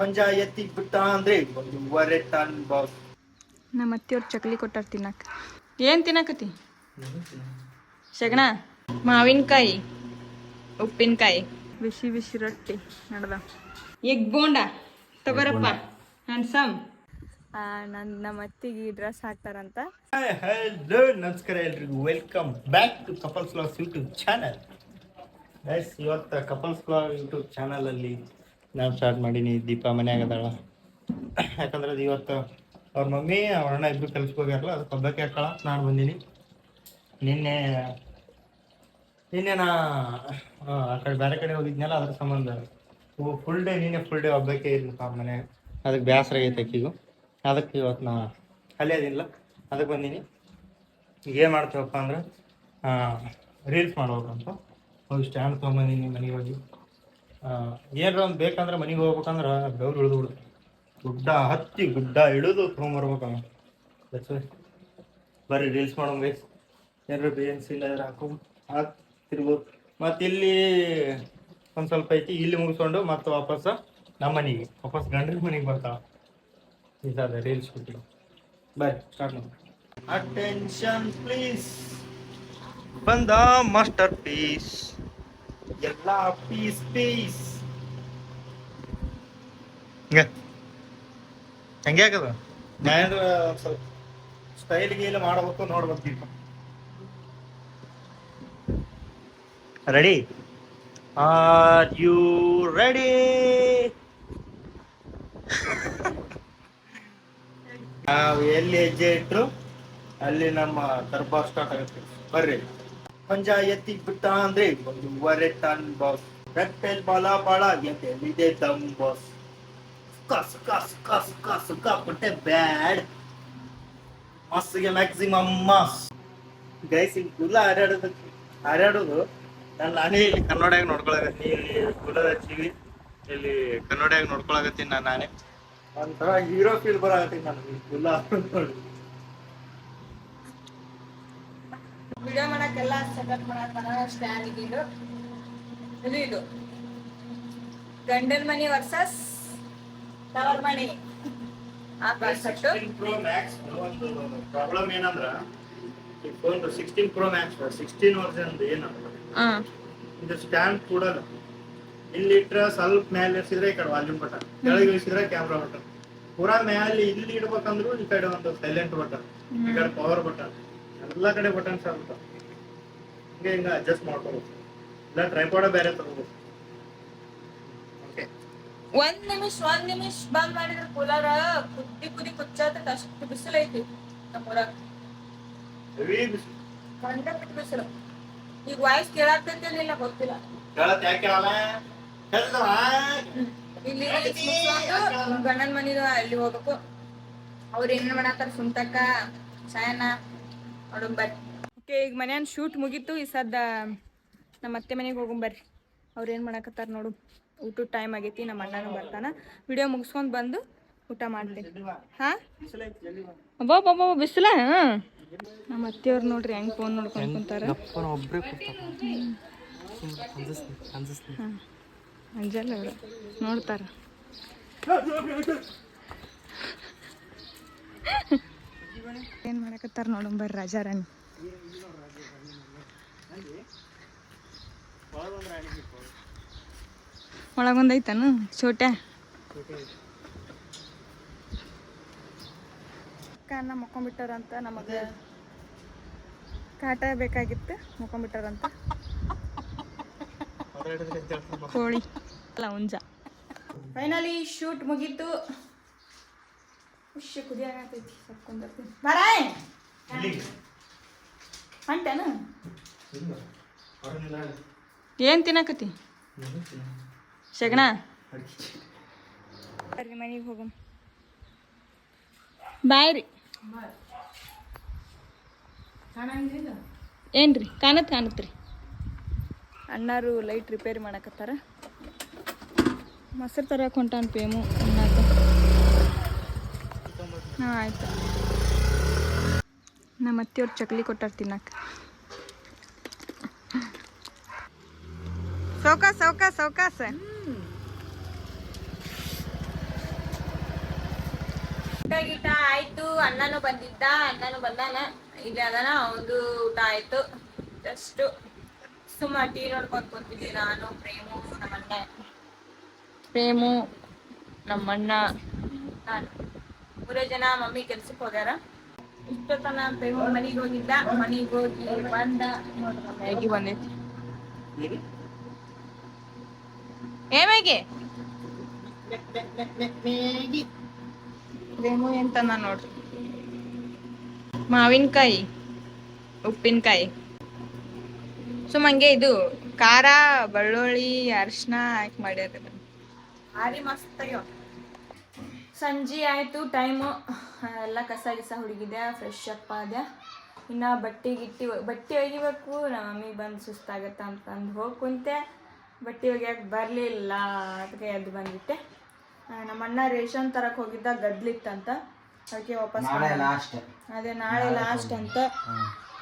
ಪಂಚಾಯತಿ ಬಿಟ್ಟ ಅಂದ್ರೆ ಒಂದೂವರೆ ಟನ್ ಬಾಸ್. ನಮ್ಮ ಅತ್ತೆಯವ್ರು ಚಕ್ಲಿ ಕೊಟ್ಟಾರ ತಿನ್ನಕ್ಕೆ ಏನು ತಿನ್ನಕತಿ ಶಗಣ ಮಾವಿನಕಾಯಿ ಉಪ್ಪಿನಕಾಯಿ. ಬಿಸಿ ಬಿಸಿ ರೊಟ್ಟಿ ನಡ್ದ. ಎಗ್ ಬೋಂಡ ತಗೋರಪ್ಪ ಹ್ಯಾಂಡ್ಸಮ್ ನನ್ನ ನಮ್ಮ ಅತ್ತಿಗೆ ಡ್ರೆಸ್ ಹಾಕ್ತಾರಂತ. ಹಲೋ ನಮಸ್ಕಾರ ಎಲ್ರಿಗೂ. Welcome back to couples vlogs YouTube channel yes ಇವತ್ತು ಕಪಲ್ಸ್ ವ್ಲಾಗ್ ಯೂಟ್ಯೂಬ್ ಚಾನಲಲ್ಲಿ ನಾನು ಸ್ಟಾರ್ಟ್ ಮಾಡೀನಿ. ದೀಪ ಮನ್ಯಾಗ ಅದಾಳ. ಯಾಕಂದ್ರೆ ಅದು ಇವತ್ತು ಅವ್ರ ಮಮ್ಮಿ ಅವ್ರ ಅಣ್ಣ ಇಬ್ರು ಕೆಲ್ಸಕ್ಕೆ ಹೋಗ್ಯಾರಲ್ಲ ಅದಕ್ಕೆ ಹಬ್ಬಕ್ಕೆ ಹಾಕಳ ನಾನು ಬಂದೀನಿ. ನಿನ್ನೆ ನಿನ್ನೆ ನಾ ಆ, ಕಡೆ ಬೇರೆ ಕಡೆ ಹೋಗಿದ್ನಲ್ಲ ಅದ್ರ ಸಂಬಂಧ. ಫುಲ್ ಡೇ ನಿನ್ನೆ ಫುಲ್ ಡೇ ಹಬ್ಬಕ್ಕೆ ಇದ್ನಪ್ಪ ಮನೆ. ಅದಕ್ಕೆ ಬೇಸರ ಆಕಿಗೂ ಅದಕ್ಕೆ ಇವತ್ತು ನಾ ಕಲಿಯೋದಿಲ್ಲ ಅದಕ್ಕೆ ಬಂದೀನಿ. ಈಗ ಏನು ಮಾಡ್ತೀವಪ್ಪ ಅಂದ್ರೆ ರೀಲ್ಸ್ ಮಾಡ್ಬೇಕಂತ. ಹೋಗಿ ಸ್ಟ್ಯಾಂಡ್ ತೊಗೊಂಬಂದೀನಿ ಮನೆಗೆ ಹೋಗಿ. ಏನಾರ ಒಂದು ಬೇಕಂದ್ರೆ ಮನೆಗೆ ಹೋಗ್ಬೇಕಂದ್ರೆ ಬೆವ್ರು ಇಳಿದು ಬಿಡುತ್ತೆ ಗುಡ್ಡ ಹತ್ತಿ ಗುಡ್ಡ ಇಳಿದು ತೊಗೊಂಬರ್ಬೇಕಮ್ಮ. ದಟ್ಸ್ ಬರ್ರಿ ರೀಲ್ಸ್ ಮಾಡೋಣ ಗೈಸ್ ಏನಾರ ಬೇನ್ಸ್ ಇಲ್ಲ ಇದ್ರೆ ಹಾಕೋ ಹಾಕ್ತಿರ್ಬೋದು. ಮತ್ತು ಇಲ್ಲಿ ಒಂದು ಸ್ವಲ್ಪ ಐತಿ ಇಲ್ಲಿ ಮುಗಿಸ್ಕೊಂಡು ಮತ್ತೆ ವಾಪಸ್ ನಮ್ಮ ಮನೆಗೆ. ವಾಪಸ್ ಗಂಡ್ರ ಮನೆಗೆ ಬರ್ತಾವ. ಇದಾದ ರೀಲ್ಸ್ ಬಿಟ್ಟು. ಬರ್ರಿ ಸ್ಟಾರ್ಟ್ ಮಾಡಿ ಅಟೆನ್ಷನ್ ಪ್ಲೀಸ್ ಬಂದ ಮಾಸ್ಟರ್ ಪೀಸ್ ಎಲ್ಲ ಪೀಸ್ ಪೀಸ್ ಹಿಂಗ. ಹಂಗೆ ಆಗದ ನಾನು ಸ್ವಲ್ಪ ಸ್ಟೈಲ್ ಗೀಲ್ ಮಾಡ್ಬೇಕು ನೋಡ್ಬೇಕು Deepa ready are you ready ನಾವು ಎಲ್ಲಿ ಹೆಜ್ಜೆ ಇಟ್ರು ಅಲ್ಲಿ ನಮ್ಮ ದರ್ಬಾರ್ ಸ್ಟಾರ್ಟ್ ಆಗುತ್ತೆ. ಬರ್ರಿ. ಪಂಚಾಯತಿ ಬಿಟ್ಟ ಅಂದ್ರೆ ಒಂದೂವರೆ ಟನ್ ಬಾಸ್ ರೆಪ್ಪೆಲ್ ಬಾಲ ಬಾಳ ಎಲ್ಲಿದೆ ದಮ್ ಬಾಸ್ ಕಸ ಕಸ ಸುಕ್ಕ ಸುಕ್ಕ ಸುಕ್ಕ ಪಟ್ಟೆ ಬ್ಯಾಡ್. ಮಸ್ಸಿಗೆ ಮ್ಯಾಕ್ಸಿಮಮ್ ಮಾಸ್ ಗೈಸ್ ಇಲ್ಲಿ ಕುಲ ಹಾರಾಡೋದು. ಹಾರಾಡೋದು. ನಾನು, ನಾನೇ ಇಲ್ಲಿ ಕನ್ನಡಿಯಾಗ ನೋಡ್ಕೊಳಕತ್ತೀನಿ. ಇಲ್ಲಿ ಕುಲದ ಇಲ್ಲಿ ಕನ್ನಡಿಯಾಗ ನೋಡ್ಕೊಳಕತ್ತೀನಿ ನಾನು, ನಾನೇ. ಒಂಥರ ಹೀರೋ ಫೀಲ್ ಬರಾಕತ್ತೀನಿ ಗುಲ್ಲ ಕುಲ ವಿಡಿಯೋ ಮಾಡಕ್ಕೆಲ್ಲ ಸೆಟಪ್ ಮಾಡತ್ತಾನ ಸ್ಟ್ಯಾಂಡ್ ಇದ್ದಿದ್ದು ಇದು. ಇದು ಗಂಡನ ಮನಿ ವರ್ಸಸ್ ತವರ್ ಮನಿ. ಆ ಕಾನ್ಸೆಪ್ಟ್ ಪ್ರೊ ಮ್ಯಾಕ್ಸ್ ಒಂದು ಪ್ರಾಬ್ಲಮ್ ಏನಂದ್ರ ಈ phone sixteen pro max sixteen version ಏನಂದ್ರೆ ಇದು ಸ್ಟ್ಯಾಂಡ್ ಕೂಡಲ್ಲ ಇಲ್ಲಿ ಇಟ್ರ ಸ್ವಲ್ಪ ಮೇಲೆ ಇರಿಸಿದ್ರೆ ಈ ಕಡೆ ವಾಲ್ಯೂಮ್ ಬಟನ್ ಕೆಳಗೆ ಇಳಿಸಿದ್ರೆ ಕ್ಯಾಮ್ರಾ ಬಟನ್ ಪೂರಾ ಮೇಲೆ ಇಲ್ಲಿ ಇಡ್ಬೇಕಂದ್ರು ಈ ಕಡೆ ಒಂದು ಸೈಲೆಂಟ್ ಬಟನ್ ಈ ಕಡೆ ಪವರ್ ಬಟನ್ ಎಲ್ಲ ಕಡೆ ಬಟನ್ಸ್ ಆಗುತ್ತೆ? ಹಿಂಗೆ ಹಿಂಗೆ ಅಡ್ಜಸ್ಟ್ ಮಾಡ್ಕೋಬೇಕು. ಇಲ್ಲ ಟ್ರೈಪಾಡ ಬೇರೆ ತಗೋಬೇಕು. ಒಂದ್ ನಿಮಿಷ ಒಂದ್ ನಿಮಿಷ ಬಂದ್ ಮಾಡಿದ್ರ ಕೂಲರ್ ಕುದ್ದಿ ಕುದಿ ಕುಚ್ಚತ್ತ ಅಷ್ಟು ಬಿಸಿಲು ಐತಿ ನಮ್ಮೂರಾಗ ಹೆವಿ ಬಿಸಿ ಕಂಡಪಟ್ಟು ಬಿಸಿಲು. ಈಗ ವಾಯ್ಸ್ ಕೇಳಾಗ್ತೈತಿ ಇಲ್ಲ ಗೊತ್ತಿಲ್ಲ. ಕೇಳತ್ ಯಾಕೆ ಕೇಳಲ್ಲ? ಕೇಳ್ತಾವ ಇಲ್ಲಿ ಗಂಡನ ಮನಿದು ಅಲ್ಲಿ ಹೋಗ್ಬೇಕು. ಅವ್ರ ಏನ್ ಮಾಡತ್ತಾರ ಸುಂತಕ್ಕ ಸಾಯನ ಬರ್ರಿ. ಓಕೆ ಈಗ ಮನ್ಯಾನ ಶೂಟ್ ಮುಗೀತು. ಈ ಸದ್ದ ನಮ್ಮ ಅತ್ತೆ ಮನೆಗೆ ಹೋಗೊಂಬರ್ರಿ ಅವ್ರು ಏನು ಮಾಡಕತ್ತಾರ ನೋಡು. ಊಟದ ಟೈಮ್ ಆಗೈತಿ ನಮ್ಮ ಅಣ್ಣನೂ ಬರ್ತಾನ. ವಿಡಿಯೋ ಮುಗಿಸ್ಕೊಂಡು ಬಂದು ಊಟ ಮಾಡ್ತೀನಿ. ಹಾ? ಅಬ್ಬಾ ಬಾಬಾ ಬಿಸಿಲ? ನಮ್ಮ ಅತ್ತೆಯವ್ರು ನೋಡ್ರಿ ಹೆಂಗ್ ಫೋನ್ ನೋಡ್ಕೊಂಡು ಕುಂತಾರ. ಒಬ್ರೇ ಹಾಂ. ಅಂಜಲ್ಲ ಅವರು. ನೋಡ್ತಾರ. ಏನು ಮಾಡಕತ್ತಾರ ನೋಡೋಣ ಬರ್ರಿ ರಾಜಾರಾಣಿ ಒಳಗೊಂದೈತನು ಚೋಟ್ಯಾ? ಅಕ್ಕ ಮಕ್ಕೊಂಬಿಟ್ಟಾರಂತ ನಮಗೆ ಕಾಟ ಬೇಕಾಗಿತ್ತು ಮಕ್ಕೊಂಬಿಟ್ಟಾರಂತ ಕೋಳಿ ಅಲ್ಲ ಹುಂಜ ಫೈನಲಿ ಶೂಟ್ ಮುಗೀತು. ಖುಷಿ ಕುದಿಯಾಗತೈತಿ ಸಕ್ಕೊಂಡ್ಬರ್ತೀನಿ ಬಾರಾಯ್ ಹೊಂಟೇನು ಏನು ತಿನ್ನಕತಿ ಶಗಣ? ಬರ್ರಿ ಮನೆಗೆ ಹೋಗಮ್. ಬಾಯ್ ರೀ ಏನ್ರಿ? ಕಾಣತ್ ಕಾಣತ್ರಿ. ಅಣ್ಣಾರು ಲೈಟ್ ರಿಪೇರಿ ಮಾಡಕತ್ತಾರ. ಮೊಸರು ತರಕ್ಕೆ ಹೊಂಟಾನ ಪೇಮು ಅಣ್ಣಾಕ ಹಾಂ ಆಯ್ತು. ನಮ್ಮ ಅತ್ತೆಯವ್ರು ಚಕ್ಲಿ ಕೊಟ್ಟಾರ ತಿನ್ನಕ್ಕೆ. ಸೌಕಾಸ್ ಸೌಕಾಸ್ ಸೌಕಾಸ್. ಗೀಟ ಆಯ್ತು ಅಣ್ಣನು ಬಂದಿದ್ದ ಅಣ್ಣನು ಬಂದಾನ. ಇಲ್ಲಿ ಅದನ ಒಂದು ಊಟ ಆಯ್ತು. ಜಸ್ಟ್ ಸುಮ್ಮ ಟೀ ನೋಡ್ಕೊಂಡು ಕೂತಿದ್ವಿ ನಾನು ಪ್ರೇಮು ನಮ್ಮಣ್ಣ. ಪ್ರೇಮು ನಮ್ಮಣ್ಣ. ನಾನು. ಮೂರೇ ಜನ ಮಮ್ಮಿ ಕೆಲ್ಸಕ್ಕೆ ಹೋಗ್ಯಾರ. ಇಷ್ಟೊತ್ತನ ಮನೆಗೆ ಹೋಗಿದ್ದ. ಮನೆಗೆ ಹೋಗಿ ಬಂದ. ಮ್ಯಾಗಿ ಬಂದೈತಿ ಏ ಮ್ಯಾಗಿ? ಪ್ರೇಮು ಎಂತ ನೋಡ್ರಿ. ಮಾವಿನಕಾಯಿ ಉಪ್ಪಿನಕಾಯಿ. ಸುಮ್ ಹಂಗೆ ಇದು ಖಾರ ಬೆಳ್ಳುಳ್ಳಿ ಅರಿಶಿನ ಹಾಕಿ ಮಾಡ್ಯಾರ ಆರಿ ಭಾರಿ ಮಸ್ತ್ ಆಗ್ಯಾವ. ಸಂಜೆ ಆಯಿತು ಟೈಮು ಎಲ್ಲ ಕಸ ಗಿಸ ಹುಡುಗಿದೆ ಫ್ರೆಶ್ ಅಪ್ ಆದೆ ಇನ್ನು ಬಟ್ಟೆ ಗಿಟ್ಟಿ ಬಟ್ಟೆ ಒಗಿಬೇಕು ನಮ್ಮ ಮಮ್ಮಿ ಬಂದು ಸುಸ್ತಾಗತ್ತೆ ಅಂತಂದು ಹೋಗಿ ಕುಂತೆ. ಬಟ್ಟೆ ಒಗ್ಯಕ್ಕೆ ಬರಲಿಲ್ಲ ಅದಕ್ಕೆ ಎದ್ದು ಬಂದಿತ್ತೆ ನಮ್ಮ ಅಣ್ಣ ರೇಷನ್ ತರಕ್ಕೆ ಹೋಗಿದ್ದ ಗದ್ಲಿತ್ತಂತ ಅದಕ್ಕೆ ವಾಪಸ್ ಅದೇ ನಾಳೆ ಲಾಸ್ಟ್ ಅಂತ.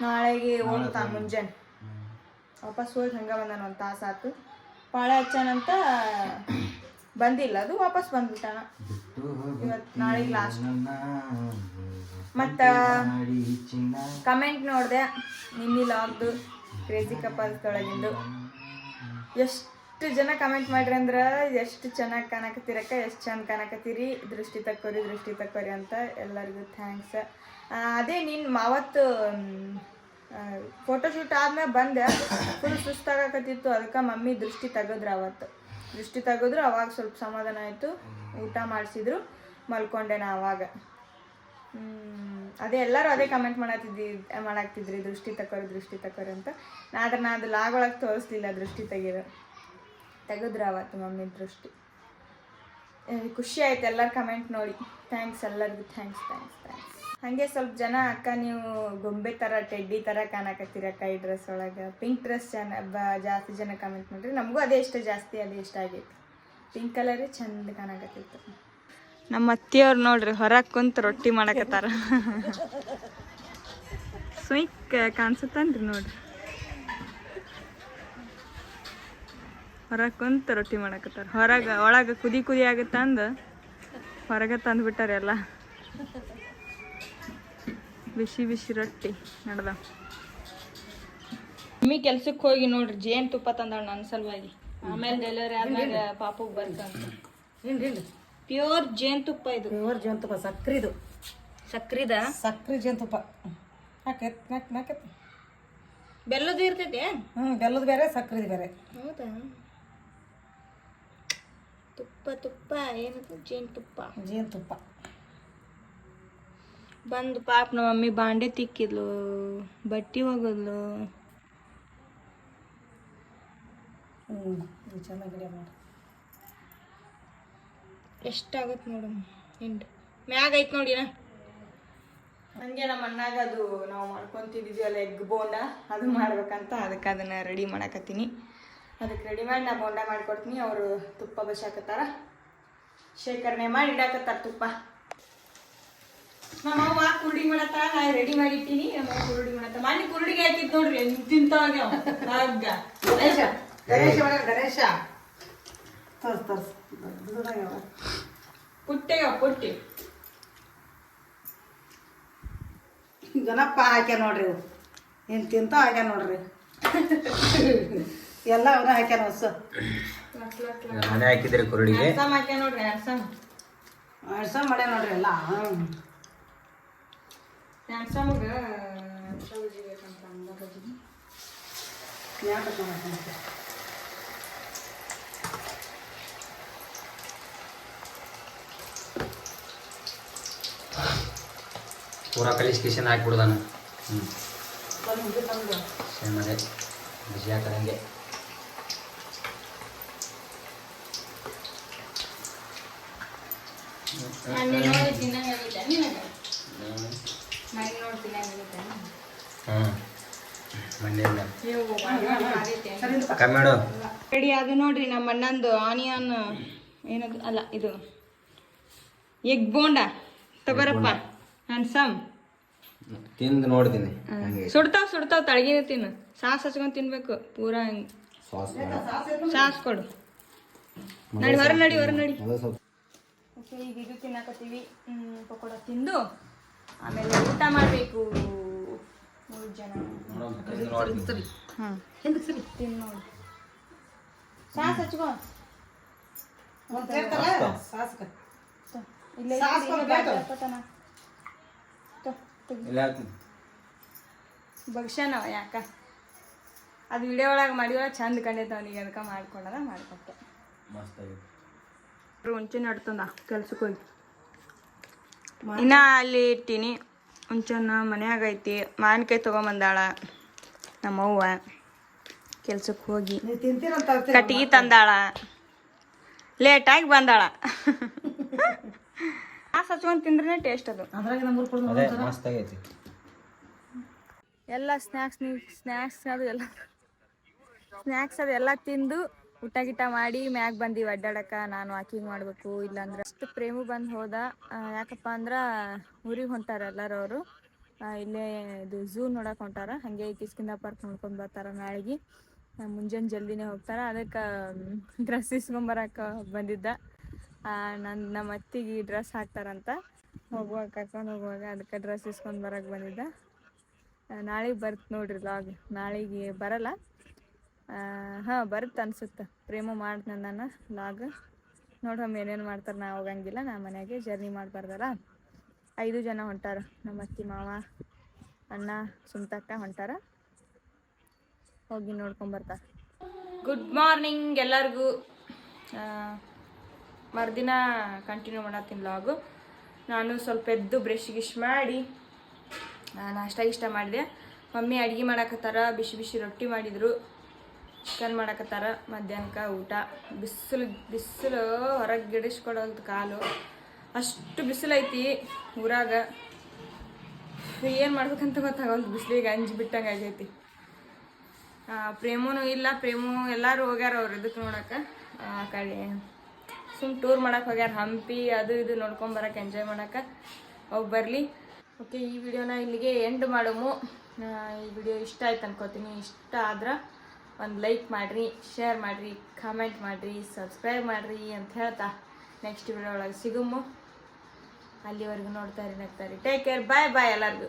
ನಾಳೆಗೆ ಹೋಗ್ತಾ ಮುಂಜಾನೆ. ವಾಪಸ್ ಹೋಗಿ ಹಂಗೆ ಬಂದಾನ ಒಂದು ತಾಸು ಆತು. ಪಾಳೆ ಹಚ್ಚಾನಂತ ಬಂದಿಲ್ಲ ಅದು ವಾಪಸ್ ಬಂದ್ಬಿಟ್ಟಾನ. ಇವತ್ತು ನಾಳೆ ಲಾಸ್ಟ್ ಮತ್ತು ಕಮೆಂಟ್ ನೋಡಿದೆ ನಿನ್ನೆ ಲಾಗ್ದು ಕ್ರೇಜಿ ಕಪಲ್ಸ್ ಒಳಗಿಂದು ಎಷ್ಟು ಜನ ಕಮೆಂಟ್ ಮಾಡ್ರಿ ಅಂದ್ರೆ ಎಷ್ಟು ಚೆನ್ನಾಗಿ ಕಾಣಕತ್ತೀರಕ್ಕ ಎಷ್ಟು ಚೆಂದ ಕಾಣಕತ್ತೀರಿ ದೃಷ್ಟಿ ತಕ್ಕೋರಿ ದೃಷ್ಟಿ ತಕ್ಕೋರಿ ಅಂತ ಎಲ್ಲರಿಗೂ ಥ್ಯಾಂಕ್ಸ್ ಅದೇ ನೀನು ಅವತ್ತು ಫೋಟೋಶೂಟ್ ಆದ್ಮೇಲೆ ಬಂದೆ ಫುಲ್ ಸುಸ್ತಾಗಕತ್ತಿತ್ತು ಅದಕ್ಕೆ ಮಮ್ಮಿ ದೃಷ್ಟಿ ತೆಗೆದ್ರೆ ಅವತ್ತು. ದೃಷ್ಟಿ ತೆಗೆದ್ರು ಅವಾಗ ಸ್ವಲ್ಪ ಸಮಾಧಾನ ಆಯಿತು. ಊಟ ಮಾಡಿಸಿದ್ರು. ಮಲ್ಕೊಂಡೆ ನಾ ಅವಾಗ. ಅದೇ ಎಲ್ಲರೂ ಅದೇ ಕಮೆಂಟ್ ಮಾಡತ್ತಿದ್ದಿ ಮಾಡಾಕ್ತಿದ್ರಿ, ದೃಷ್ಟಿ ತಕ್ಕೋರು ದೃಷ್ಟಿ ತಕೋರಿ ಅಂತ. ನಾ ಆದ್ರೆ ನಾ ಅದು ಲಾಗ್ ಒಳಗೆ ತೋರಿಸ್ಲಿಲ್ಲ ದೃಷ್ಟಿ ತೆಗೀರು ತೆಗೆದ್ರು ಅವತ್ತು ಮಮ್ಮಿ ದೃಷ್ಟಿ. ಖುಷಿ ಆಯ್ತು ಎಲ್ಲರ ಕಮೆಂಟ್ ನೋಡಿ. ಥ್ಯಾಂಕ್ಸ್ ಎಲ್ಲರಿಗೂ. ಥ್ಯಾಂಕ್ಸ್ ಥ್ಯಾಂಕ್ಸ್ ಥ್ಯಾಂಕ್ಸ್ ಹಾಗೆ ಸ್ವಲ್ಪ ಜನ ಅಕ್ಕ, ನೀವು ಗೊಂಬೆ ಥರ ಟೆಡ್ಡಿ ಥರ ಕಾಣಕತ್ತೀರ ಈ ಡ್ರೆಸ್ ಒಳಗೆ. ಪಿಂಕ್ ಡ್ರೆಸ್ ಜನ ಜಾಸ್ತಿ ಜನ ಕಮೆಂಟ್ ಮಾಡ್ರಿ ನಮಗೂ ಅದೇ ಇಷ್ಟ, ಜಾಸ್ತಿ ಅದೇ ಇಷ್ಟ ಆಗೈತಿ. ಪಿಂಕ್ ಕಲರೇ ಚಂದ ಕಾಣಕತ್ತಿತ್ತು ನಮ್ಮ ಅತ್ತಿಯವ್ರು ನೋಡ್ರಿ, ಹೊರಗೆ ಕುಂತ ರೊಟ್ಟಿ ಮಾಡಕತ್ತಾರ. ಸ್ವೀಕ್ ಕಾಣಿಸುತ್ತನ್ರಿ ನೋಡ್ರಿ. ಹೊರಗೆ ಕುಂತ ರೊಟ್ಟಿ ಮಾಡಕತ್ತಾರ. ಹೊರಗೆ, ಒಳಗೆ ಕುದಿ ಕುದಿ ಆಗತ್ತಂದು, ಹೊರಗೆ ತಂದು ಬಿಟ್ಟಾರ ಎಲ್ಲ. ಬಿಸಿ ಬಿಸಿ ರೊಟ್ಟಿ ನಡ್ದ. ಮಮ್ಮಿ ಕೆಲ್ಸಕ್ಕೆ ಹೋಗಿ ನೋಡ್ರಿ ಜೇನು ತುಪ್ಪ ತಂದಾಳ ನನ್ನ ಸಲುವಾಗಿ. ಆಮೇಲೆ ಡೆಲಿವರಿ ಆದ್ಮೇಲೆ ಪಾಪುಗೆ ಬರ್ತಂತ. ಪ್ಯೂರ್ ಜೇನ್ ತುಪ್ಪ ಇದು. ಪ್ಯೂರ್ ಜೇನುತುಪ್ಪ ಸಕ್ರಿದು. ಸಕ್ರಿದ? ಸಕ್ರಿ ಜೇನುತುಪ್ಪ ತುಪ್ಪ. ನಾಕ್ ನಾಕೈತ್ ಹ್ಮ್ ಇರ್ತೈತೆ ಹ್ಞೂ ಬೆಲ್ಲದ ಬೇರೆ ಸಕ್ರಿದು ಬೇರೆ. ಹೌದಾ? ತುಪ್ಪ ತುಪ್ಪ ಏನದು ಜೇನ್ ತುಪ್ಪ? ಜೇನುತುಪ್ಪ ಬಂದು ಪಾಪ ನಮ್ಮ ಮಮ್ಮಿ ಬಾಂಡೆ ತಿಕ್ಕಿದ್ಲು ಬಟ್ಟಿ ಹೋಗಿದ್ಲು ಹ್ಞೂ ಇದು ಚೆನ್ನಾಗಿ ಗಿಡ ಮಾಡಿ. ಎಷ್ಟಾಗತ್ತೆ ನೋಡಮ್ಮ ಹಿಂಡು ಮ್ಯಾಗ ಐತ್ ನೋಡಿನ ಹಂಗೆ ನಮ್ಮ ಅಣ್ಣಾಗ ಅದು ನಾವು ಮಾಡ್ಕೊತಿದ್ದೀವಲ್ಲ ಅಲ್ಲ ಎಗ್ ಬೋಂಡ ಅದು ಮಾಡ್ಬೇಕಂತ. ಅದಕ್ಕೆ ಅದನ್ನ ರೆಡಿ ಮಾಡಕತ್ತೀನಿ. ಅದಕ್ಕೆ ರೆಡಿ ಮಾಡಿ ನಾ ಬೋಂಡ ಮಾಡ್ಕೊಡ್ತೀನಿ. ಅವರು ತುಪ್ಪ ಬಸಾಕತ್ತಾರ. ಶೇಖರಣೆ ಮಾಡಿ ಇಡಾಕತ್ತಾರ ತುಪ್ಪ. ನಮ್ಮ ಅವ್ವ ಕುರುಡಿ ಮಾಡತ್ತ ನಾ ರೆಡಿ ಮಾಡಿಟ್ಟಿನಿ. ನಮ್ಮ ಅವ್ವ ಕುರುಡಿ ಮಾಡತ್ತ ಮಾಡಿ ಕುರುಡಿಗೆ ಹಾಕಿದ್ ನೋಡ್ರಿ ತಿಂತಾಗ ಗಣೇಶ. ಗಣೇಶ ಮಾಡ ಗಣೇಶ. ತೋರ್ಸ್ ತೋರ್ಸ್. ದೊಡ್ಡದಾಗ್ಯಾವ ಪುಟ್ಟೆಗ ಪುಟ್ಟಿ ಜನಪ್ಪ ಹಾಕ್ಯಾನ ನೋಡ್ರಿ ಇವು. ಏನು ತಿಂತ ಹಾಕ್ಯಾನ ನೋಡ್ರಿ. ಎಲ್ಲ ಅವನ್ನ ಹಾಕ್ಯಾನ ಹೊಸ ಮನೆ ಹಾಕಿದ್ರಿ ಕುರುಡಿಗೆ. ಹಾಕ್ಯ ನೋಡ್ರಿ ಹ್ಯಾಂಡ್ಸಮ್ ಅಡ್ಸ ಮಾಡ್ಯಾನ ನೋಡ್ರಿ ಎಲ್ಲ. ಹ್ಞೂ ಹ್ಯಾಂಡ್ಸಮ್ಗೆ ಸೌಜಿ ಬೇಕಂತ ಅಂದಾಗ ಯಾಕೆ ಮಾಡ್ಕೊಂಡ್ರಿ ಪೂರಾ ಕಲಿಸಿ ಕಿಶನ್ ಹಾಕ್ಬಿಡ್ದಾನ ಹ್ಞೂ ಸೇಮ್ ಅದೇ ಬಿಸಿ ಹಾಕದಂಗೆ ಅಲ್ಲಿ ನೋಡಿ ತಿನ್ನಂಗಾಗೈತೆ ನಿನಗೆ ಮನೆ ನೋಡಿ ತಿನ್ನಂಗಾಗೈತೆ ಹ್ಞೂ ರೆಡಿ ಅದು ನೋಡ್ರಿ ನಮ್ಮ ಅಣ್ಣಂದು ಆನಿಯನ್ ಏನದು? ಅಲ್ಲ ಇದು ಎಗ್ ಬೋಂಡ. ತಗೋರಪ್ಪ. ಹ್ಯಾಂಡ್ಸಮ್ ತಿಂದು ನೋಡ್ತೀನಿ. ಸುಡ್ತಾವ್ ಸುಡ್ತಾವ್ ತಳಗಿನ ತಿನ್ನು. ಸಾಸ್ ಹಚ್ಕೊಂಡ್ ತಿನ್ಬೇಕು ಪೂರ ಹಿಂಗ್. ಸಾಸ್ ಕೊಡು. ನಡಿ ಹೊರ ನಡಿ ಹೊರ ನಡಿ. ಓಕೆ ಈಗ ಇದು ತಿನ್ನಕತ್ತೀವಿ. ಹ್ಮ್, ಪಕೋಡ ತಿಂದು ಆಮೇಲೆ ಊಟ ಮಾಡಬೇಕು. ಮೂರು ಜನ. ನೋಡಿ. ಸಾಸ್ ಹಚ್ಕೋ. ಇಲ್ಲೇ ಯಾಕ? ಅದು ವಿಡಿಯೋ ಒಳಗೆ ಚಂದ ಕಂಡೈತೆ ಅವನಿಗೆ ಅದಕ್ಕೆ ಮಾಡ್ಕೊಂಡದ ಮಾಡ್ಕೊಟ್ಟೆ. ನಡ್ತಂದ ಕೆಲ್ಸಕ್ಕೆ ಹೋಗಿ ಇನ್ನ ಅಲ್ಲಿ ಇಟ್ಟೀನಿ. ಹುಂಚನ್ನ ಮನ್ಯಾಗ ಐತಿ. ಮಾವಿನಕಾಯಿ ನಮ್ಮ ನಮ್ಮವ್ವ. ಕೆಲ್ಸಕ್ಕೆ ಹೋಗಿ ಕಟ್ಟಿಗೆ ತಂದಾಳ. ಲೇಟಾಗಿ ಬಂದಾಳ. ಆ ಹಚ್ಕೊಂಡು ತಿಂದ್ರೆ ಟೇಸ್ಟ್ ಅದು. ಅದ್ರಾಗ ನಮ್ಮೂರು ಕೊಡು ಅದೇ ಆಗೈತಿ ಎಲ್ಲ ಸ್ನ್ಯಾಕ್ಸ್ ಸ್ನ್ಯಾಕ್ಸ್ ಅದು ಎಲ್ಲ ಸ್ನ್ಯಾಕ್ಸ್ ಅದು ಎಲ್ಲ ತಿಂದು ಊಟ ಗಿಟ ಮಾಡಿ ಮ್ಯಾಗ ಬಂದೀವಿ, ಅಡ್ಡಾಡಕ. ನಾನು ವಾಕಿಂಗ್ ಮಾಡಬೇಕು, ಇಲ್ಲಾಂದ್ರೆ ಅಷ್ಟು ಪ್ರೇಮು ಬಂದು ಹೋದ. ಯಾಕಪ್ಪ ಅಂದ್ರೆ ಊರಿಗೆ ಹೊಂಟಾರ ಎಲ್ಲರೂ ಅವರು. ಇಲ್ಲೇ ಇದು ಝೂ ನೋಡಕ್ಕೆ ಹೊಂಟಾರ. ಹಾಗೆ ಕಿಸ್ಕಿಂದ ಪಾರ್ಕ್ ನೋಡ್ಕೊಂಡು ಬರ್ತಾರ ನಾಳೆಗೆ. ಮುಂಜಾನೆ ಜಲ್ದಿನೇ ಹೋಗ್ತಾರ. ಅದಕ್ಕೆ ಡ್ರೆಸ್ ಇಸ್ಕೊಂಬರಕ್ಕೆ ಬಂದಿದ್ದ. ನನ್ನ ನಮ್ಮ ಅತ್ತಿಗೆ ಡ್ರೆಸ್ ಹಾಕ್ತಾರಂತ. ಹೋಗುವಾಗ ಕರ್ಕೊಂಡು ಹೋಗುವಾಗ ಅದಕ್ಕೆ ಡ್ರೆಸ್ ಇಸ್ಕೊಂಡು ಬರಕ್ಕೆ ಬಂದಿದ್ದ. ನಾಳೆಗೆ ಬರ್ತ್ ನೋಡ್ರಿ ಲಾಗ್ ನಾಳೆಗೆ ಬರಲ್ಲ. ಹಾಂ ಬರುತ್ತೆ ಅನ್ಸುತ್ತೆ. ಪ್ರೇಮ ಮಾಡ್ತಾನೆ ನಾನು ಲಾಗ್. ನೋಡಮ್ಮ ಏನೇನು ಮಾಡ್ತಾರೆ ನಾ ಹೋಗಂಗಿಲ್ಲ ನಾ ಮನೆಯಾಗೆ ಜರ್ನಿ ಮಾಡಬಾರ್ದಲ್ಲ ಐದು ಜನ ಹೊಂಟಾರ. ನಮ್ಮ ಅತ್ತಿ ಮಾವ ಅಣ್ಣ ಸುಮ್ತಕ್ಕ ಹೊಂಟಾರ. ಹೋಗಿ ನೋಡ್ಕೊಂಬರ್ತಾರೆ ಗುಡ್ ಮಾರ್ನಿಂಗ್ ಎಲ್ಲರಿಗೂ. ಮರುದಿನ ಕಂಟಿನ್ಯೂ ಮಾಡತ್ತೀನಿ ಲಾಗು. ನಾನು ಸ್ವಲ್ಪ ಎದ್ದು ಬ್ರಷ್ ಗಿಶ್ ಮಾಡಿ ನಾಷ್ಟ ಇಷ್ಟ ಮಾಡಿದೆ. ಮಮ್ಮಿ ಅಡುಗೆ ಮಾಡಕತ್ತಾರ ಬಿಸಿ ಬಿಸಿ ರೊಟ್ಟಿ ಮಾಡಿದ್ರು. ಚಿಕನ್ ಮಾಡಕತ್ತಾರ ಮಧ್ಯಾಹ್ನಕ್ಕೆ ಊಟ. ಬಿಸಿಲು ಬಿಸಿಲು ಹೊರಗೆ ಗಿಡಿಸ್ಕೊಡೋದು ಕಾಲು. ಅಷ್ಟು ಬಿಸಿಲು ಐತಿ ಊರಾಗ ಏನು ಮಾಡ್ಬೇಕಂತ ಗೊತ್ತಾಗಲ್ದು ಬಿಸಿಲಿಗೆ ಅಂಜಿ ಬಿಟ್ಟಂಗೆ ಆಗೈತಿ. ಆ, ಪ್ರೇಮನು ಇಲ್ಲ ಪ್ರೇಮು ಎಲ್ಲರೂ ಹೋಗ್ಯಾರ ಅವ್ರು ಇದಕ್ಕೆ ನೋಡೋಕೆ. ಆ ಕಡೆ ಸುಮ್ ಟೂರ್ ಮಾಡಕ್ಕೆ ಹೋಗ್ಯಾರ ಹಂಪಿ ಅದು ಇದು ನೋಡ್ಕೊಂಬರಕ್ಕೆ ಎಂಜಾಯ್ ಮಾಡಕ್ಕೆ ಹೋಗಿ ಬರಲಿ. ಓಕೆ ಈ ವಿಡಿಯೋನ ಇಲ್ಲಿಗೆ ಎಂಡ್ ಮಾಡಮು. ಈ ವಿಡಿಯೋ ಇಷ್ಟ ಆಯ್ತು ಅನ್ಕೋತೀನಿ ಇಷ್ಟ ಆದ್ರೆ ಒಂದು ಲೈಕ್ ಮಾಡಿರಿ, ಶೇರ್ ಮಾಡಿರಿ, ಕಾಮೆಂಟ್ ಮಾಡಿರಿ, ಸಬ್ಸ್ಕ್ರೈಬ್ ಮಾಡಿರಿ ಅಂತ ಹೇಳ್ತಾ ನೆಕ್ಸ್ಟ್ ವಿಡಿಯೋ ಒಳಗೆ ಸಿಗುಮು. ಅಲ್ಲಿವರೆಗೂ ನೋಡ್ತಾ ಇರಿ, ನಗ್ತಾ ಇರಿ. ಟೇಕ್ ಕೇರ್ ಬಾಯ್ ಬಾಯ್ ಎಲ್ಲರಿಗೂ.